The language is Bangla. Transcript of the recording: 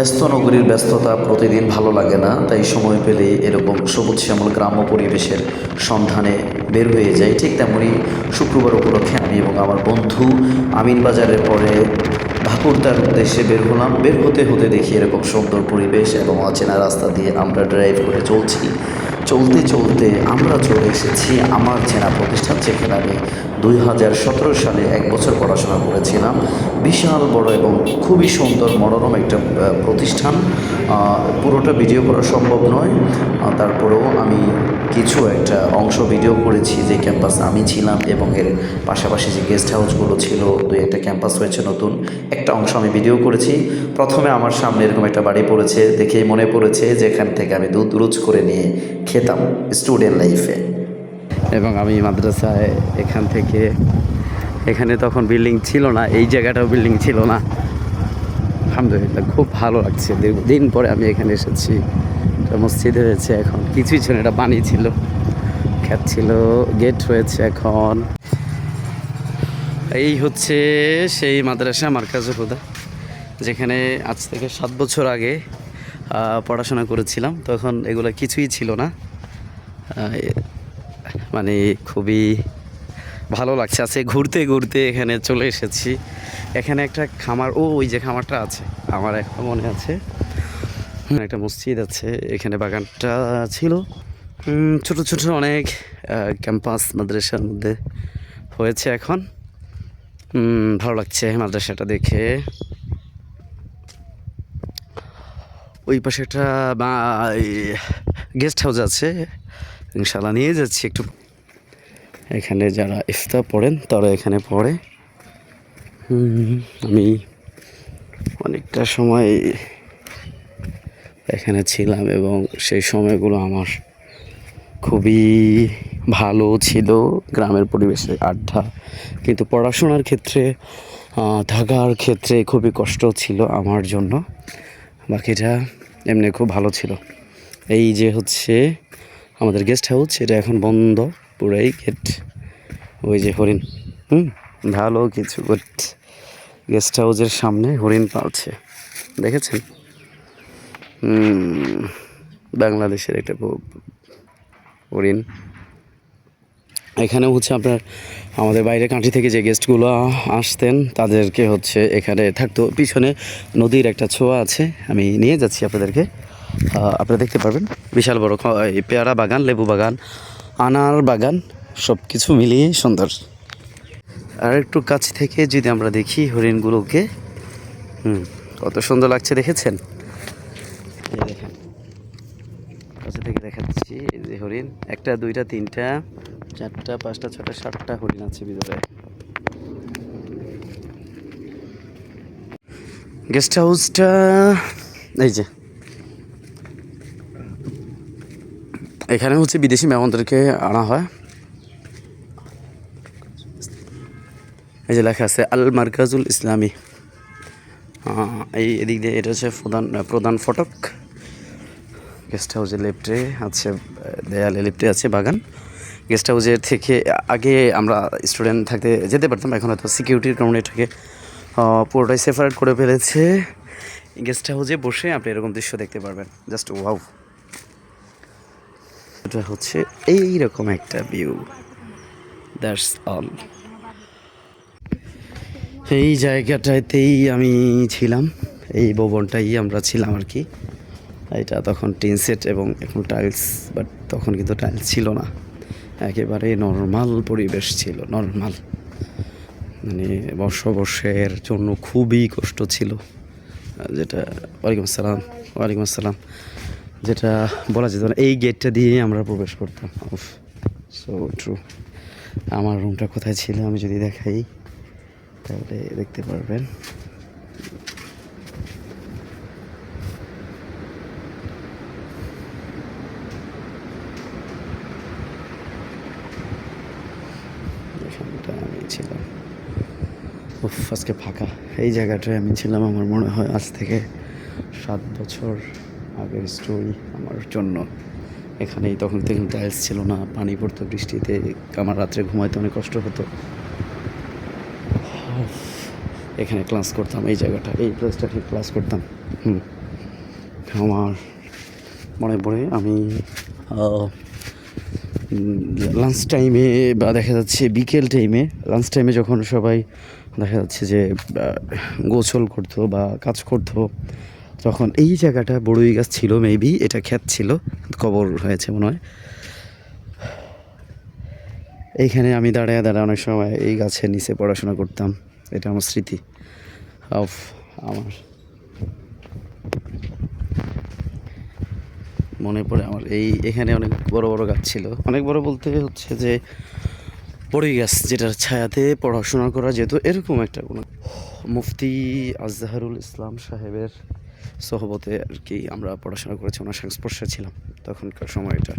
ব্যস্ত নগরীর ব্যস্ততা প্রতিদিন ভালো লাগে না, তাই সময় পেলে এরকম সবুজ শ্যামল গ্রাম্য পরিবেশের সন্ধানে বের হয়ে যায় ঠিক তেমনই শুক্রবার উপলক্ষে আমি এবং আমার বন্ধু আমিন বাজারের পরে ভাকুরদার উদ্দেশ্যে বের হলাম। বের হতে হতে দেখি এরকম সুন্দর পরিবেশ এবং অচেনা রাস্তা দিয়ে আমরা ড্রাইভ করে চলছি। চলতে চলতে আমরা চলে এসেছি আমার চেনা প্রতিষ্ঠান যেখানে আমি দুই হাজার সতেরো সালে এক বছর পড়াশোনা করেছিলাম। বিশাল বড় এবং খুবই সুন্দর মনোরম একটা প্রতিষ্ঠান। পুরোটা ভিডিও করা সম্ভব নয়। তারপরেও আমি কিছু একটা অংশ ভিডিও করেছি যে ক্যাম্পাস আমি ছিলাম এবং এর পাশাপাশি যে গেস্ট হাউসগুলো ছিল, দুই একটা ক্যাম্পাস হয়েছে নতুন, একটা অংশ আমি ভিডিও করেছি। প্রথমে আমার সামনে এরকম একটা বাড়ি পড়েছে, দেখেই মনে পড়েছে, যেখান থেকে আমি দুধ রুজ করে নিয়ে খেতাম স্টুডেন্ট লাইফে এবং আমি মাদ্রাসায় এখান থেকে, এখানে তখন বিল্ডিং ছিল না, এই জায়গাটাও বিল্ডিং ছিল না। আলহামদুলিল্লাহ, খুব ভালো লাগছে। দীর্ঘদিন পরে আমি এখানে এসেছি। মসজিদ হয়েছে এখন। কিছুই ছিল এটা পানি ছিল। খ্যাত ছিল গেট হয়েছে এখন। এই হচ্ছে সেই মাদ্রাসা মার্কাজুল হুদা, যেখানে আজ থেকে সাত বছর আগে পড়াশোনা করেছিলাম। তখন এগুলো কিছুই ছিল না। মানে খুবই ভালো লাগছে। আছে ঘুরতে ঘুরতে এখানে চলে এসেছি। এখানে একটা খামার, ও, ওই যে খামারটা আছে, আমার এখন মনে আছে। একটা মসজিদ আছে, এখানে বাগানটা ছিল। ছোট ছোট অনেক ক্যাম্পাস, মাদ্রাসার মধ্যে হয়েছে এখন। ভালো লাগছে মাদ্রাসাটা দেখে। ওই পাশে একটা গেস্ট হাউস আছে। ইনশাল্লাহ নিয়ে যাচ্ছি একটু। এখানে যারা ইফতার পড়েন, তারা এখানে পড়ে। আমি অনেকটা সময় এখানে ছিলাম এবং সেই সময়গুলো আমার খুবই ভালো ছিল গ্রামের পরিবেশে আড্ডা। কিন্তু পড়াশোনার ক্ষেত্রে থাকার ক্ষেত্রে খুবই কষ্ট ছিল আমার জন্য। বাকিটা এমনি খুব ভালো ছিল। এই যে হচ্ছে আমাদের গেস্ট হাউস এটা এখন বন্ধ, পুরাই গেট ওই যে হরিণ, হুম? ভালো কিছু গুড গেস্ট হাউসের সামনে হরিণ পালছে। দেখেছেন? বাংলাদেশের একটা ব- হরিণ। এখানে হচ্ছে আপনার, আমাদের বাইরের কান্ট্রি থেকে যে গেস্টগুলো আসতেন, তাদেরকে হচ্ছে এখানে থাকতো। পিছনে নদীর একটা ছোঁয়া আছে, আমি নিয়ে যাচ্ছি আপনাদেরকে। আপনারা দেখতে পারবেন, বিশাল বড় পেয়ারা বাগান, লেবু বাগান, আনার বাগান সব কিছু মিলিয়ে সুন্দর। আর একটু কাছ থেকে যদি আমরা দেখি হরিণগুলোকে, হুম, কত সুন্দর লাগছে, দেখেছেন? দেখেন। কাছে থেকে দেখাচ্ছি যে হরিণ, একটা, দুইটা, তিনটা, চারটা, পাঁচটা ছটা সাতটা হরিণ আছে ভিতরে। গেস্ট হাউসটা, এই যে এখানে হচ্ছে বিদেশি মেহমানদেরকে আনা হয়। এই যে লেখা আছে, আল মার্কাজুল ইসলামী। এই এদিক দিয়ে এটা হচ্ছে প্রধান প্রধান ফটক। গেস্ট হাউসের লেফটে আছে, দেয়ালে লেফটে আছে বাগান। গেস্ট হাউসের থেকে আগে আমরা স্টুডেন্ট থাকতে যেতে পারতাম, এখন হয়তো সিকিউরিটির কারণে এটাকে পুরোটাই সেপারেট করে ফেলেছে। গেস্ট হাউসে বসে আপনি এরকম দৃশ্য দেখতে পারবেন। Just wow. এটা হচ্ছে এই রকম একটা ভিউ দ্যাটস অল এই জায়গাটাতেই আমি ছিলাম, এই ভবনটাই আমরা ছিলাম আর কি। এটা তখন টিন সেট এবং এখন টাইলস বাট তখন কিন্তু টাইলস ছিল না। একেবারে নর্মাল পরিবেশ ছিল নর্মাল মানে বসবাসের জন্য খুবই কষ্ট ছিল। যেটা, ওয়ালাইকুম আসসালাম ওয়ালাইকুম আসসালাম। যেটা বলা যেত না, এই গেটটা দিয়ে আমরা প্রবেশ করতাম। সো ট্রু আমার রুমটা কোথায় ছিল আমি যদি দেখাই, তাহলে দেখতে পারবেন। আমি ছিলাম। উফ, আজকে ফাঁকা। এই জায়গাটায় আমি ছিলাম, আমার মনে হয় আজ থেকে সাত বছর আগের স্টোরি আমার জন্য। এখানেই তখন থেকে টাইলস ছিল না, পানি পড়তো বৃষ্টিতে, আমার রাত্রে ঘুমাইতে অনেক কষ্ট হতো। এখানে ক্লাস করতাম, এই জায়গাটা, এই প্লেসটা ঠিক ক্লাস করতাম। আমার মনে পড়ে আমি লাঞ্চ টাইমে বা দেখা যাচ্ছে বিকেল টাইমে লাঞ্চ টাইমে যখন সবাই দেখা যাচ্ছে যে গোসল করতো বা কাজ করতো তখন এই জায়গাটা বড়ই গাছ ছিল মেবি এটা ক্ষেত ছিল, কবর হয়েছে মনে হয়। এইখানে আমি দাঁড়ায় দাঁড়ায় অনেক সময় এই গাছের নিচে পড়াশোনা করতাম, এটা আমার স্মৃতি। অফ, আমার। মনে পড়ে আমার এই, এখানে অনেক বড় বড় গাছ ছিল। অনেক বড় বলতে হচ্ছে যে, বড়ই গাছ যেটার ছায়াতে পড়াশোনা করা যেত, এরকম একটা কোনো মুফতি আজহারুল ইসলাম সাহেবের সহবতে আর কি আমরা পড়াশোনা করেছি ওনার সংস্পর্শে ছিলাম। তখনকার সময়টা।